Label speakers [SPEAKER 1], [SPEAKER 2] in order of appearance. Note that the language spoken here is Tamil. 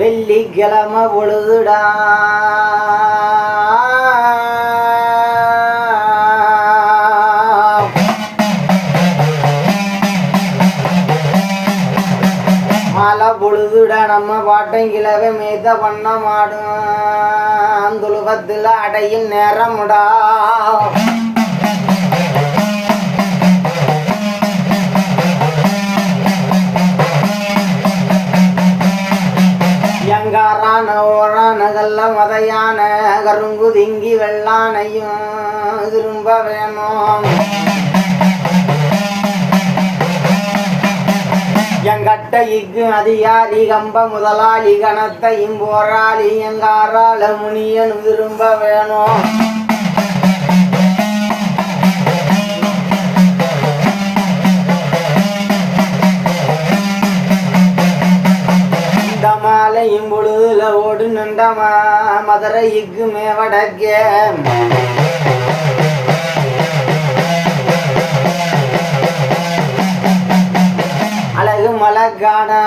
[SPEAKER 1] வெள்ளிக்கிழமை பொழுதுடா. மழை பொழுதுடா நம்ம பாட்டம் கிழவை மேய்த்த பண்ண மாடும் துலுபத்தில் அடையும் நேரமுடா. எங்காரான ஓரானகல்ல மதையான கருங்கு திங்கி வெள்ளானையும் திரும்ப வேணும் எங்கட்ட எங்கட்டைக்கு அதிகாரி கம்ப முதலாளி கணத்தையும் போராளி எங்காரால முனியன் திரும்ப வேணும் மாலையும் பொழுதுல ஓடு நின்ற மதுரை மதுரைக்கு மேவடக்கே அழகு மலக்கானா